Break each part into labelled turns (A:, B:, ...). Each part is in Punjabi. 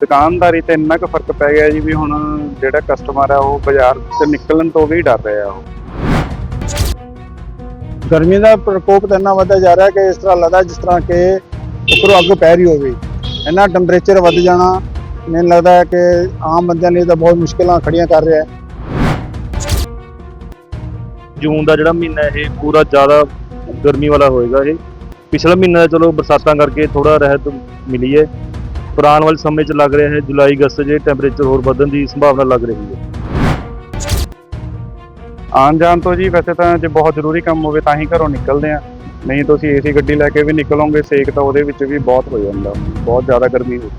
A: ਦੁਕਾਨਦਾਰੀ ਤੇ ਇੰਨਾ ਕੁ ਫ਼ਰਕ ਪੈ ਗਿਆ ਜੀ ਵੀ ਹੁਣ ਜਿਹੜਾ ਕਸਟਮਰ ਆ ਉਹ ਬਾਜ਼ਾਰ 'ਚ ਨਿਕਲਣ ਤੋਂ ਵੀ ਡਰ ਰਿਹਾ ਉਹ।
B: ਗਰਮੀ ਦਾ ਪ੍ਰਕੋਪ ਤਾਂ ਇੰਨਾ ਵੱਧਦਾ ਜਾ ਰਿਹਾ ਕਿ ਇਸ ਤਰ੍ਹਾਂ ਲੱਗਦਾ ਜਿਸ ਤਰ੍ਹਾਂ ਕਿ ਉੱਪਰੋਂ ਅੱਗ ਪੈ ਰਹੀ ਹੋਵੇ। ਇੰਨਾ ਟੈਂਪਰੇਚਰ ਵੱਧ ਜਾਣਾ ਮੈਨੂੰ ਲੱਗਦਾ ਹੈ ਕਿ ਆਮ ਬੰਦਿਆਂ ਲਈ ਤਾਂ ਬਹੁਤ ਮੁਸ਼ਕਿਲਾਂ ਖੜੀਆਂ ਕਰ ਰਿਹਾ। ਹੈ
C: ਜੂਨ ਦਾ ਜਿਹੜਾ ਮਹੀਨਾ ਇਹ ਪੂਰਾ ਜ਼ਿਆਦਾ ਗਰਮੀ ਵਾਲਾ ਹੋਏਗਾ ਇਹ। ਪਿਛਲਾ ਮਹੀਨਾ ਤਾਂ ਚਲੋ ਬਰਸਾਤਾਂ ਕਰਕੇ ਥੋੜਾ ਰਹਿਤ ਮਿਲੀ ਹੈ। ਪਰ ਆਉਣ ਵਾਲੇ ਸਮੇਂ 'ਚ ਲੱਗ ਰਿਹਾ ਹੈ। ਜੁਲਾਈ ਅਗਸਤ 'ਚ ਟੈਂਪਰੇਚਰ ਹੋਰ ਵਧਣ ਦੀ ਸੰਭਾਵਨਾ ਲੱਗ ਰਹੀ ਹੈ।
A: ਆਉਣ ਜਾਣ ਤੋਂ ਜੀ ਵੈਸੇ ਤਾਂ ਜੇ ਬਹੁਤ ਜ਼ਰੂਰੀ ਕੰਮ ਹੋਵੇ ਤਾਂ ਹੀ ਘਰੋਂ ਨਿਕਲਦੇ ਆ ਨਹੀਂ ਤੁਸੀਂ ਏਸੀ ਗੱਡੀ ਲੈ ਕੇ ਵੀ ਨਿਕਲੋਗੇ ਸੇਕ ਤਾਂ ਉਹਦੇ ਵਿੱਚ ਵੀ ਬਹੁਤ ਹੋ ਜਾਂਦਾ। ਬਹੁਤ ਜ਼ਿਆਦਾ ਗਰਮੀ ਹੋ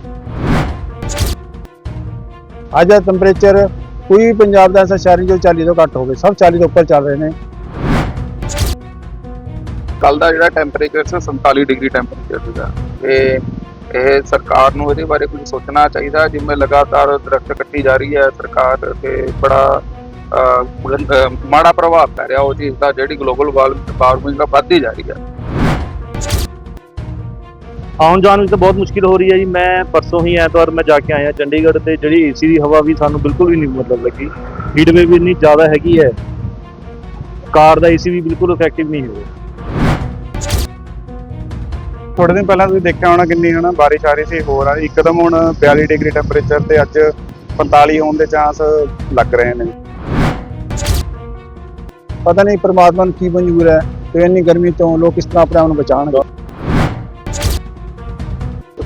B: ਅੱਜ ਦਾ ਟੈਂਪਰੇਚਰ ਕੋਈ ਪੰਜਾਬ ਦਾ ਐਸਾ ਸ਼ਹਿਰ ਨਹੀਂ ਜੋ 40 ਤੋਂ ਘੱਟ ਹੋਵੇ। ਸਭ 40 ਤੋਂ ਉੱਪਰ ਚੱਲ ਰਹੇ ਨੇ।
D: ਕੱਲ ਦਾ ਜਿਹੜਾ ਟੈਂਪਰੇਚਰ ਸੀ 47 ਡਿਗਰੀ ਟੈਂਪਰੇਚਰ ਸੀਗਾ। ਤੇ ਇਹ ਸਰਕਾਰ ਨੂੰ ਇਹਦੇ ਬਾਰੇ ਕੁਝ ਸੋਚਣਾ ਚਾਹੀਦਾ, ਜਿਵੇਂ ਲਗਾਤਾਰ ਦਰਖਤ ਕੱਟੀ ਜਾ ਰਹੀ ਹੈ ਸਰਕਾਰ ਤੇ ਬੜਾ ਮਾੜਾ ਪ੍ਰਭਾਵ ਪੈ ਰਿਹਾ ਉਹ ਚੀਜ਼ ਦਾ, ਜਿਹੜੀ ਗਲੋਬਲ ਵਾਰਮਿੰਗ ਵੱਧਦੀ ਜਾ ਰਹੀ ਹੈ।
C: ਆਉਣ ਜਾਣ ਵਿੱਚ ਤਾਂ ਬਹੁਤ ਮੁਸ਼ਕਿਲ ਹੋ ਰਹੀ ਹੈ ਜੀ। ਮੈਂ ਪਰਸੋਂ ਹੀ ਐਤਵਾਰ ਮੈਂ ਜਾ ਕੇ ਆਇਆ ਚੰਡੀਗੜ੍ਹ ਤੇ, ਜਿਹੜੀ ਏਸੀ ਦੀ ਹਵਾ ਵੀ ਸਾਨੂੰ ਬਿਲਕੁਲ ਵੀ ਨਹੀਂ ਮਤਲਬ ਲੱਗੀ। ਹੀਟ ਵੇਵ ਵੀ ਇੰਨੀ ਜ਼ਿਆਦਾ ਹੈਗੀ ਹੈ। ਕਾਰ ਦਾ ਏਸੀ ਵੀ ਬਿਲਕੁਲ ਇਫੈਕਟਿਵ ਨਹੀਂ ਹੋ ਰਿਹਾ
A: ਥੋੜੇ ਦਿਨ ਪਹਿਲਾਂ ਤੁਸੀਂ ਦੇਖਿਆ ਹੋਣਾ ਕਿੰਨੀ ਹਨਾ ਬਾਰਿਸ਼ ਆ ਰਹੀ ਸੀ, ਹੋਰ ਆ ਇੱਕਦਮ ਹੁਣ 42 ਡਿਗਰੀ ਟੈਂਪਰੇਚਰ ਤੇ ਅੱਜ 45 ਹੋਣ ਦੇ ਚਾਂਸ ਲੱਗ ਰਹੇ ਨੇ।
B: ਪਤਾ ਨਹੀਂ ਪ੍ਰਮਾਤਮਾ ਨੂੰ ਕੀ ਮਨਜ਼ੂਰ ਹੈ ਤੇ ਇੰਨੀ ਗਰਮੀ ਤੋਂ ਲੋਕ ਕਿਸ ਤਰ੍ਹਾਂ ਆਪਣੇ ਆਪ ਨੂੰ ਬਚਾਉਣਗੇ।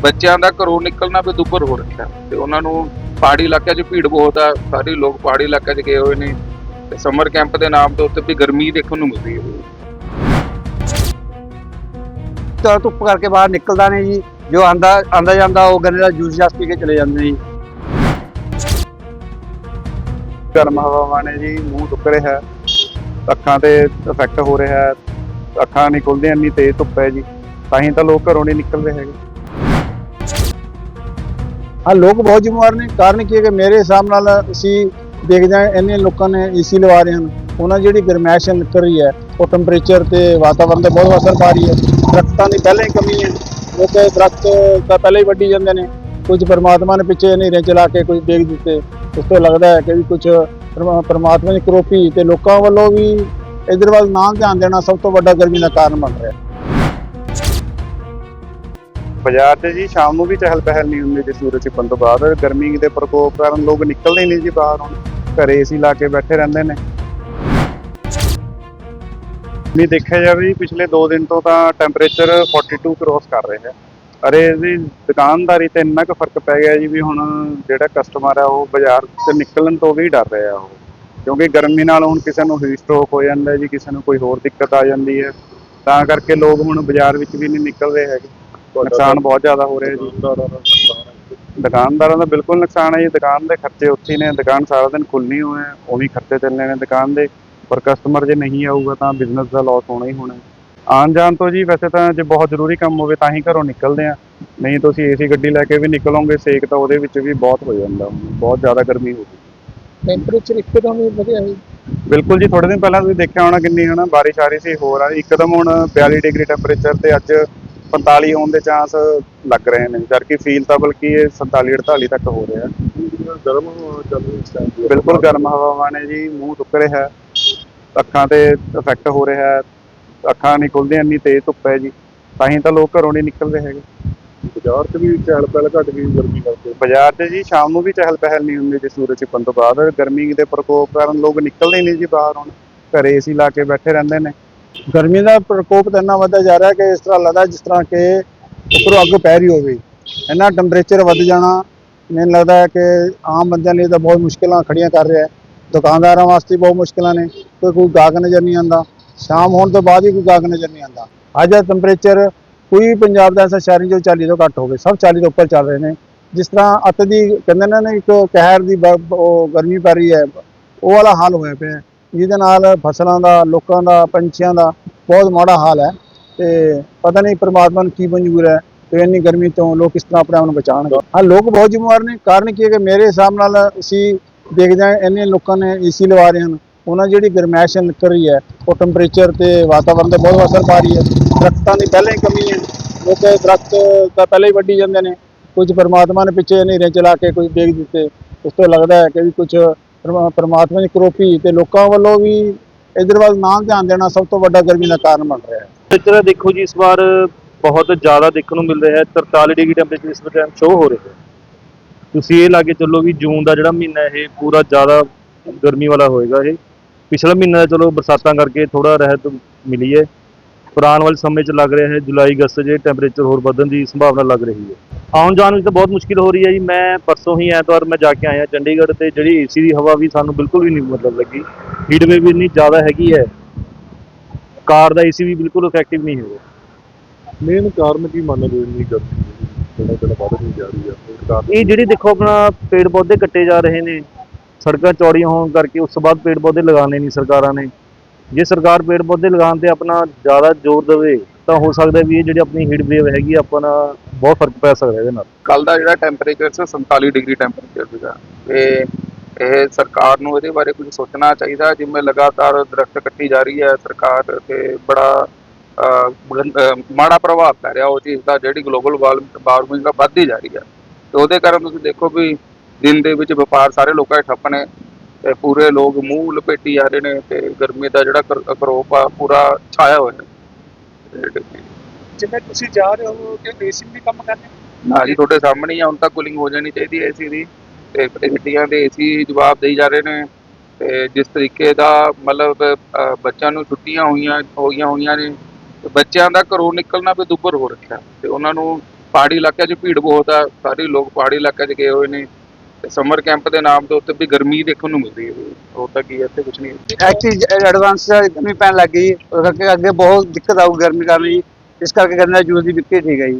D: ਬੱਚਿਆਂ ਦਾ ਘਰੋਂ ਨਿਕਲਣਾ ਵੀ ਦੁੱਭਰ ਹੋ ਰੱਖਿਆ ਤੇ ਉਹਨਾਂ ਨੂੰ ਪਹਾੜੀ ਇਲਾਕਿਆਂ 'ਚ ਭੀੜ ਬਹੁਤ ਆ, ਸਾਰੇ ਲੋਕ ਪਹਾੜੀ ਇਲਾਕਿਆਂ 'ਚ ਗਏ ਹੋਏ ਨੇ ਤੇ ਸਮਰ ਕੈਂਪ ਦੇ ਨਾਮ ਦੇ ਉੱਤੇ ਵੀ ਗਰਮੀ ਦੇਖਣ ਨੂੰ ਮਿਲਦੀ ਹੈ।
B: ਧੁੱਪ ਕਰਕੇ ਬਾਹਰ ਨਿਕਲਦਾ ਨਹੀਂ ਜੀ। ਜੋ ਆਂਦਾ ਆਂਦਾ ਜਾਂਦਾ, ਉਹ ਗੰਨੇ ਦਾ ਜੂਸ ਜਾਸ ਪੀ ਕੇ ਚਲੇ ਜਾਂਦੇ ਜੀ।
A: ਗਰਮ ਹਵਾਵਾਂ ਨੇ ਜੀ, ਮੂੰਹ ਸੁੱਕ ਰਿਹਾ ਹੈ। ਅੱਖਾਂ ਤੇ ਇਫੈਕਟ ਹੋ ਰਿਹਾ ਹੈ। ਅੱਖਾਂ ਨਹੀਂ ਖੁੱਲਦੀਆਂ, ਇੰਨੀ ਤੇਜ਼ ਧੁੱਪ ਹੈ ਜੀ। ਤਾਂ ਹੀ ਤਾਂ ਲੋਕ ਘਰੋਂ ਨਹੀਂ ਨਿਕਲਦੇ ਹੈਗੇ।
B: ਹਾਂ, ਲੋਕ ਬਹੁਤ ਜ਼ਿੰਮੇਵਾਰ ਨੇ। ਕਾਰਨ ਕੀ ਹੈ ਕਿ ਮੇਰੇ ਹਿਸਾਬ ਨਾਲ ਅਸੀਂ ਦੇਖਦੇ ਹਾਂ, ਇੰਨੇ ਲੋਕਾਂ ਨੇ ਏਸੀ ਲਵਾ ਰਹੇ ਹਨ। ਉਹਨਾਂ ਦੀ ਜਿਹੜੀ ਗਰਮੈਸ਼ ਨਿਕਲ ਰਹੀ ਹੈ, ਉਹ ਟੈਂਪਰੇਚਰ ਤੇ ਵਾਤਾਵਰਣ ਤੇ ਬਹੁਤ ਅਸਰ ਪਾ ਰਹੀ ਹੈ। ਦਰਖਤਾਂ ਦੀ ਪਹਿਲਾਂ ਹੀ ਕਮੀ ਹੈ। ਲੋਕ ਦਰਖਤ ਤਾਂ ਪਹਿਲਾਂ ਹੀ ਵੱਢੀ ਜਾਂਦੇ ਨੇ। ਕੁਝ ਪਰਮਾਤਮਾ ਨੇ ਪਿੱਛੇ ਹਨੇਰੇ ਚਲਾ ਕੇ ਕੁਝ ਦੇਖ ਦਿੱਤੇ। ਉਸ ਤੋਂ ਲੱਗਦਾ ਹੈ ਕਿ ਵੀ ਕੁਝ ਪਰਮਾਤਮਾ ਦੀ ਕਰੋਪੀ ਤੇ ਲੋਕਾਂ ਵੱਲੋਂ ਵੀ ਇਧਰ ਵੱਲ ਨਾ ਧਿਆਨ ਦੇਣਾ ਸਭ ਤੋਂ ਵੱਡਾ ਗਰਮੀ ਦਾ ਕਾਰਨ ਬਣ ਰਿਹਾ
A: ਬਾਜ਼ਾਰ 'ਚ ਜੀ, ਸ਼ਾਮ ਨੂੰ ਵੀ ਚਹਿਲ ਪਹਿਲ ਨਹੀਂ ਹੁੰਦੀ ਜੀ ਸੂਰਜ ਛਿਪਣ ਤੋਂ ਬਾਅਦ ਗਰਮੀ ਦੇ ਪ੍ਰਕੋਪ ਕਾਰਨ ਲੋਕ ਨਿਕਲਦੇ ਹੀ ਨਹੀਂ ਜੀ ਬਾਹਰ ਹੁਣ। ਘਰੇ ਏਸੀ ਲਾ ਕੇ ਬੈਠੇ ਰਹਿੰਦੇ ਨੇ। ਨਹੀਂ ਦੇਖਿਆ ਜਾਵੇ ਜੀ ਪਿਛਲੇ 2 ਦਿਨ ਤੋਂ ਤਾਂ ਟੈਂਪਰੇਚਰ 42 ਕ੍ਰੋਸ ਕਰ ਰਿਹਾ। ਹੈ ਅਰੇ ਇਹਦੀ ਦੁਕਾਨਦਾਰੀ ਤੇ ਇੰਨਾ ਕੁ ਫ਼ਰਕ ਪੈ ਗਿਆ ਜੀ ਵੀ ਹੁਣ ਜਿਹੜਾ ਕਸਟਮਰ ਆ ਉਹ ਬਾਜ਼ਾਰ 'ਚ ਨਿਕਲਣ ਤੋਂ ਵੀ ਡਰ ਰਿਹਾ ਉਹ। ਕਿਉਂਕਿ ਗਰਮੀ ਨਾਲ ਹੁਣ ਕਿਸੇ ਨੂੰ ਹੀਟ ਸਟ੍ਰੋਕ ਹੋ ਜਾਂਦਾ ਜੀ ਕਿਸੇ ਨੂੰ ਕੋਈ ਹੋਰ ਦਿੱਕਤ ਆ ਜਾਂਦੀ ਹੈ। ਤਾਂ ਕਰਕੇ ਲੋਕ ਹੁਣ ਬਾਜ਼ਾਰ ਵਿੱਚ ਵੀ ਨਹੀਂ ਨਿਕਲਦੇ ਹੈਗੇ। ਨੁਕਸਾਨ ਬਹੁਤ ਜ਼ਿਆਦਾ ਹੋ ਰਿਹਾ ਜੀ। ਦੁਕਾਨਦਾਰਾਂ ਦਾ ਬਿਲਕੁਲ ਨੁਕਸਾਨ ਹੈ ਜੀ। ਦੁਕਾਨ ਦੇ ਖਰਚੇ ਉੱਥੇ ਨੇ। ਦੁਕਾਨ ਸਾਰਾ ਦਿਨ ਖੁੱਲ੍ਹਣੀ ਹੋਏ ਉਹੀ ਖਰਚੇ ਚੱਲਣੇ ਨੇ। ਦੁਕਾਨ ਦੇ ਪਰ ਕਸਟਮਰ ਜੇ ਨਹੀਂ ਆਊਗਾ ਤਾਂ ਬਿਜ਼ਨਸ ਦਾ ਲਾਸ ਹੋਣਾ ਹੀ ਹੋਣਾ। ਹੈ। ਆਉਣ ਜਾਣ ਤੋਂ ਜੀ ਵੈਸੇ ਤਾਂ ਜੇ ਬਹੁਤ ਜ਼ਰੂਰੀ ਕੰਮ ਹੋਵੇ ਤਾਂ ਹੀ ਘਰੋਂ ਨਿਕਲਦੇ ਆ। ਨਹੀਂ ਤੁਸੀਂ ਏਸੀ ਗੱਡੀ ਲੈ ਕੇ ਵੀ ਨਿਕਲੋਗੇ। ਸੇਕ ਤਾਂ ਉਹਦੇ ਵਿੱਚ ਵੀ ਬਹੁਤ ਹੋ ਜਾਂਦਾ। ਬਹੁਤ ਜ਼ਿਆਦਾ ਗਰਮੀ ਹੋ ਗਈ।
B: ਟੈਂਪਰੇਚਰ ਇੱਕਦਮ ਹੀ ਵਧਿਆ ਹੈ
A: ਬਿਲਕੁਲ ਜੀ। ਥੋੜੇ ਦਿਨ ਪਹਿਲਾਂ ਤੁਸੀਂ ਦੇਖਿਆ ਹੋਣਾ ਕਿੰਨੀ ਹਨਾ ਬਾਰਿਸ਼ ਆ ਰਹੀ ਸੀ। ਹੋਰ ਆ ਇੱਕਦਮ ਹੁਣ 42 ਡਿਗਰੀ ਟੈਂਪਰੇਚਰ ਤੇ ਅੱਜ 45 ਹੋਣ ਦੇ ਚਾਂਸ ਲੱਗ ਰਹੇ ਨੇ ਜਦਕਿ ਫੀਲ ਤਾਂ ਬਲਕਿ ਇਹ 47 48 ਤੱਕ ਹੋ ਰਿਹਾ।
C: ਗਰਮ ਚੱਲ ਰਹੀ
A: ਬਿਲਕੁਲ ਗਰਮ ਹਵਾਵਾਂ ਨੇ ਜੀ ਮੂੰਹ ਸੁੱਕ ਰਿਹਾ ਹੈ ਅੱਖਾਂ ਤੇ ਇਫੈਕਟ ਹੋ ਰਿਹਾ ਹੈ ਅੱਖਾਂ ਨਹੀਂ ਖੁੱਲਦੀਆਂ ਇੰਨੀ ਤੇਜ਼ ਧੁੱਪ ਹੈ ਜੀ ਤਾਂ ਹੀ ਤਾਂ ਲੋਕ ਘਰੋਂ ਨਹੀਂ ਨਿਕਲਦੇ ਹੈਗੇ।
C: ਬਾਜ਼ਾਰ 'ਚ ਵੀ ਚਹਿਲ ਪਹਿਲ ਘਟ ਗਈ ਗਰਮੀ ਕਰਕੇ।
A: ਬਾਜ਼ਾਰ 'ਚ ਜੀ ਸ਼ਾਮ ਨੂੰ ਵੀ ਚਹਿਲ ਪਹਿਲ ਨਹੀਂ ਹੁੰਦੀ ਜੀ ਸੂਰਜ ਛਿਪਣ ਤੋਂ ਬਾਅਦ। ਗਰਮੀ ਦੇ ਪ੍ਰਕੋਪ ਕਾਰਨ ਲੋਕ ਨਿਕਲਦੇ ਹੀ ਨਹੀਂ ਜੀ ਬਾਹਰ ਹੁਣ। ਘਰੇ ਏਸੀ ਲਾ ਕੇ ਬੈਠੇ ਰਹਿੰਦੇ ਨੇ।
B: ਗਰਮੀ ਦਾ ਪ੍ਰਕੋਪ ਤਾਂ ਇੰਨਾ ਵੱਧਦਾ ਜਾ ਰਿਹਾ ਕਿ ਇਸ ਤਰ੍ਹਾਂ ਲੱਗਦਾ ਜਿਸ ਤਰ੍ਹਾਂ ਕਿ ਉੱਪਰੋਂ ਅੱਗ ਪੈ ਰਹੀ ਹੋਵੇ। ਇੰਨਾ ਟੈਂਪਰੇਚਰ ਵੱਧ ਜਾਣਾ, ਮੈਨੂੰ ਲੱਗਦਾ ਹੈ ਕਿ ਆਮ ਬੰਦਿਆਂ ਲਈ ਤਾਂ ਬਹੁਤ ਮੁਸ਼ਕਿਲਾਂ ਖੜੀਆਂ ਕਰ ਰਿਹਾ ਹੈ। ਦੁਕਾਨਦਾਰਾਂ ਵਾਸਤੇ ਬਹੁਤ ਮੁਸ਼ਕਿਲਾਂ ਨੇ, ਕੋਈ ਕੋਈ ਗਾਹਕ ਨਜ਼ਰ ਨਹੀਂ ਆਉਂਦਾ। ਸ਼ਾਮ ਹੋਣ ਤੋਂ ਬਾਅਦ ਹੀ ਕੋਈ ਗਾਹਕ ਨਜ਼ਰ ਨਹੀਂ ਆਉਂਦਾ। ਅੱਜ ਦਾ ਟੈਂਪਰੇਚਰ ਕੋਈ ਵੀ ਪੰਜਾਬ ਦਾ ਐਸਾ ਸ਼ਹਿਰ ਨਹੀਂ ਜੋ 40 ਤੋਂ ਘੱਟ ਹੋਵੇ ਸਭ 40 ਤੋਂ ਉੱਪਰ ਚੱਲ ਰਹੇ ਨੇ। ਜਿਸ ਤਰ੍ਹਾਂ ਅੱਤ ਦੀ ਕਹਿੰਦੇ ਨੇ ਨਾ ਇੱਕ ਕਹਿਰ ਦੀ ਬ- ਉਹ ਗਰਮੀ ਪੈ ਰਹੀ ਹੈ, ਉਹ ਵਾਲਾ ਹਾਲ ਹੋਇਆ ਪਿਆ ਜਿਹਦੇ ਨਾਲ ਫਸਲਾਂ ਦਾ, ਲੋਕਾਂ ਦਾ, ਪੰਛੀਆਂ ਦਾ ਬਹੁਤ ਮਾੜਾ ਹਾਲ ਹੈ ਤੇ ਪਤਾ ਨਹੀਂ ਪ੍ਰਮਾਤਮਾ ਨੂੰ ਕੀ ਮਨਜ਼ੂਰ ਹੈ ਤੇ ਇੰਨੀ ਗਰਮੀ ਤੋਂ ਲੋਕ ਕਿਸ ਤਰ੍ਹਾਂ ਆਪਣੇ ਆਪ ਨੂੰ ਬਚਾਉਣਗੇ। ਹਾਂ, ਲੋਕ ਬਹੁਤ ਜ਼ਿੰਮੇਵਾਰ ਨੇ। ਕਾਰਨ ਕੀ ਹੈ ਕਿ ਮੇਰੇ ਹਿਸਾਬ ਨਾਲ ਅਸੀਂ ਦੇਖਦੇ ਹਾਂ, ਇੰਨੇ ਲੋਕਾਂ ਨੇ ਏਸੀ ਲਵਾ ਰਹੇ ਹਨ। ਉਹਨਾਂ ਦੀ ਜਿਹੜੀ ਗਰਮੈਸ਼ ਨਿਕਲ ਰਹੀ ਹੈ, ਉਹ ਟੈਂਪਰੇਚਰ ਤੇ ਵਾਤਾਵਰਣ ਤੇ ਬਹੁਤ ਅਸਰ ਪਾ ਰਹੀ ਹੈ। ਦਰਖਤਾਂ ਦੀ ਪਹਿਲਾਂ ਹੀ ਕਮੀ ਹੈ। ਲੋਕ ਦਰਖਤ ਤਾਂ ਪਹਿਲਾਂ ਹੀ ਵੱਢੀ ਜਾਂਦੇ ਨੇ। ਕੁਝ ਪਰਮਾਤਮਾ ਨੇ ਪਿੱਛੇ ਹਨੇਰੇ ਚਲਾ ਕੇ ਕੁਝ ਦੇਖ ਦਿੱਤੇ। ਉਸ ਤੋਂ ਲੱਗਦਾ ਹੈ ਕਿ ਵੀ ਕੁਝ ਪਰਮਾਤਮਾ ਦੀ ਕਰੋਪੀ ਤੇ ਲੋਕਾਂ ਵੱਲੋਂ ਵੀ ਇਧਰ ਵੱਲ ਨਾ ਧਿਆਨ ਦੇਣਾ ਸਭ ਤੋਂ ਵੱਡਾ ਗਰਮੀ ਦਾ ਕਾਰਨ ਬਣ ਰਿਹਾ ਹੈ।
C: ਟੈਂਪਰੇਚਰ ਦੇਖੋ ਜੀ, ਇਸ ਵਾਰ ਬਹੁਤ ਜ਼ਿਆਦਾ ਦੇਖਣ ਨੂੰ ਮਿਲ ਰਿਹਾ ਹੈ। 43 ਡਿਗਰੀ ਟੈਂਪਰੇਚਰ ਇਸ ਟਾਈਮ ਸ਼ੋ ਹੋ ਰਿਹਾ ਹੈ। ਤੁਸੀਂ ਇਹ ਲਾ ਕੇ ਚੱਲੋ ਵੀ ਜੂਨ ਦਾ ਜਿਹੜਾ ਮਹੀਨਾ ਇਹ ਪੂਰਾ ਜ਼ਿਆਦਾ ਗਰਮੀ ਵਾਲਾ ਹੋਏਗਾ ਇਹ। ਪਿਛਲਾ ਮਹੀਨਾ ਚਲੋ ਬਰਸਾਤਾਂ ਕਰਕੇ ਥੋੜਾ ਰਹਿਤ ਮਿਲੀ ਹੈ। ਪਰ ਆਉਣ ਵਾਲੇ ਸਮੇਂ 'ਚ ਲੱਗ ਰਿਹਾ ਹੈ ਜੁਲਾਈ ਅਗਸਤ 'ਚ ਟੈਂਪਰੇਚਰ ਹੋਰ ਵਧਣ ਦੀ ਸੰਭਾਵਨਾ ਲੱਗ ਰਹੀ ਹੈ। ਆਉਣ ਜਾਣ ਵਿੱਚ ਤਾਂ ਬਹੁਤ ਮੁਸ਼ਕਿਲ ਹੋ ਰਹੀ ਹੈ ਜੀ। ਮੈਂ ਪਰਸੋਂ ਹੀ ਐਤਵਾਰ ਮੈਂ ਜਾ ਕੇ ਆਇਆ ਚੰਡੀਗੜ੍ਹ ਤੇ ਜਿਹੜੀ ਏਸੀ ਦੀ ਹਵਾ ਵੀ ਸਾਨੂੰ ਬਿਲਕੁਲ ਵੀ ਨਹੀਂ ਮਤਲਬ ਲੱਗੀ। ਹੀਟ ਵੇਵ ਵੀ ਇੰਨੀ ਜ਼ਿਆਦਾ ਹੈਗੀ ਹੈ। ਕਾਰ ਦਾ ਏਸੀ ਵੀ ਬਿਲਕੁਲ ਇਫੈਕਟਿਵ ਨਹੀਂ ਹੋ ਰਿਹਾ
E: ਮੇਨ ਕਾਰਨ ਕੀ ਮੰਨਦੇ ਹੋ ਇੰਨੀ ਗਰਮੀ ਜਿਹੜਾ ਜਿਹੜਾ ਵੱਧ ਨਹੀਂ ਜਾ ਰਹੀ ਹੈ ਇਹ
C: ਜਿਹੜੀ ਦੇਖੋ ਆਪਣਾ ਪੇੜ ਪੌਦੇ ਕੱਟੇ ਜਾ ਰਹੇ ਨੇ। ਸੜਕਾਂ ਚੌੜੀਆਂ ਹੋਣ ਕਰਕੇ ਉਸ ਤੋਂ ਬਾਅਦ ਪੇੜ ਪੌਦੇ ਲਗਾਉਣੇ ਨਹੀਂ ਸਰਕਾਰਾਂ ਨੇ। ਜੇ ਸਰਕਾਰ ਪੇੜ ਪੌਦੇ ਲਗਾਉਣ ਤੇ ਆਪਣਾ ਜ਼ਿਆਦਾ ਜ਼ੋਰ ਦੇਵੇ, ਤਾਂ ਹੋ ਸਕਦਾ ਵੀ ਇਹ ਜਿਹੜੀ ਆਪਣੀ ਹੀਟ ਵੇਵ ਹੈਗੀ ਆਪਣਾ ਬਹੁਤ ਫ਼ਰਕ ਪੈ ਸਕਦਾ ਇਹਦੇ ਨਾਲ।
D: ਕੱਲ ਦਾ ਜਿਹੜਾ ਟੈਂਪਰੇਚਰ ਸੀ 47 ਡਿਗਰੀ ਟੈਂਪਰੇਚਰ ਸੀਗਾ। ਤੇ ਇਹ ਸਰਕਾਰ ਨੂੰ ਇਹਦੇ ਬਾਰੇ ਕੁਝ ਸੋਚਣਾ ਚਾਹੀਦਾ, ਜਿਵੇਂ ਲਗਾਤਾਰ ਦਰਖਤ ਕੱਟੀ ਜਾ ਰਹੀ ਹੈ ਸਰਕਾਰ ਤੇ ਬੜਾ ਮਾੜਾ ਪ੍ਰਭਾਵ ਪੈ ਰਿਹਾ, ਉਹ ਚੀਜ਼ ਦਾ ਜਿਹੜੀ ਗਲੋਬਲ ਵਾਰਮਿੰਗ ਦਾ ਵੱਧਦੀ ਜਾ ਰਹੀ ਹੈ। ਤੇ ਉਹਦੇ ਕਾਰਨ ਤੁਸੀਂ ਦੇਖੋ ਵੀ ਦਿਨ ਦੇ ਵਿੱਚ ਵਪਾਰ ਸਾਰੇ ਲੋਕਾਂ ਦੇ ਠੱਪ ਨੇ। ਤੇ ਪੂਰੇ ਲੋਕ ਮੂੰਹ ਲਪੇਟੀ ਜਾ ਰਹੇ ਨੇ ਤੇ ਗਰਮੀ ਦਾ ਜਿਹੜਾ ਕਰ- ਕਰੋਪ ਆ ਪੂਰਾ ਛਾਇਆ ਹੋਇਆ
F: ਜਿਵੇਂ ਤੁਸੀਂ ਜਾ ਰਹੇ ਹੋ ਕਿ ਏਸੀ ਵੀ ਕੰਮ ਕਰਨੇ
D: ਨਾ ਜੀ ਤੁਹਾਡੇ ਸਾਹਮਣੇ ਆ ਹੁਣ ਤਾਂ ਕੂਲਿੰਗ ਹੋ ਜਾਣੀ ਚਾਹੀਦੀ ਹੈ ਏਸੀ ਦੀ। ਤੇ ਗੱਡੀਆਂ ਦੇ ਏਸੀ ਜਵਾਬ ਦੇਈ ਜਾ ਰਹੇ ਨੇ। ਤੇ ਜਿਸ ਤਰੀਕੇ ਦਾ ਮਤਲਬ ਬੱਚਿਆਂ ਨੂੰ ਛੁੱਟੀਆਂ ਹੋਈਆਂ ਹੋਈਆਂ ਹੋਈਆਂ ਨੇ ਤੇ ਬੱਚਿਆਂ ਦਾ ਘਰੋਂ ਨਿਕਲਣਾ ਵੀ ਦੁੱਭਰ ਹੋ ਰੱਖਿਆ। ਤੇ ਉਹਨਾਂ ਨੂੰ ਪਹਾੜੀ ਇਲਾਕਿਆਂ 'ਚ ਭੀੜ ਬਹੁਤ ਆ ਸਾਰੇ ਲੋਕ ਪਹਾੜੀ ਇਲਾਕਿਆਂ 'ਚ ਗਏ ਹੋਏ ਨੇ। ਤੇ ਸਮਰ ਕੈਂਪ ਦੇ ਨਾਮ ਦੇ ਉੱਤੇ ਵੀ ਗਰਮੀ ਦੇਖਣ ਨੂੰ ਮਿਲਦੀ ਹੈ। ਹੋਰ ਤਾਂ ਕੀ ਹੈ, ਇੱਥੇ ਕੁਝ ਨਹੀਂ।
B: ਐਕਚੁਅਲੀ ਐਡਵਾਂਸ ਗਰਮੀ ਪੈਣ ਲੱਗ ਗਈ। ਉਹ ਕਰਕੇ ਅੱਗੇ ਬਹੁਤ ਦਿੱਕਤ ਆਊ ਗਰਮੀ ਕਾਰਨ ਜੀ। ਇਸ ਕਰਕੇ ਗੰਨੇ ਦਾ ਜੂਸ ਦੀ ਵਿਕਰੀ ਠੀਕ ਹੈ ਜੀ।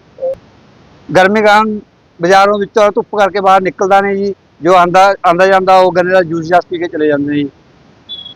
B: ਗਰਮੀ ਕਾਰਨ ਬਾਜ਼ਾਰੋਂ ਵਿੱਚੋਂ ਧੁੱਪ ਕਰਕੇ ਬਾਹਰ ਨਿਕਲਦਾ ਨਹੀਂ ਜੀ। ਜੋ ਆਂਦਾ ਆਂਦਾ ਜਾਂਦਾ ਉਹ ਗੰਨੇ ਦਾ ਜੂਸ ਜਸ ਪੀ ਕੇ ਚਲੇ ਜਾਂਦੇ ਨੇ ਜੀ।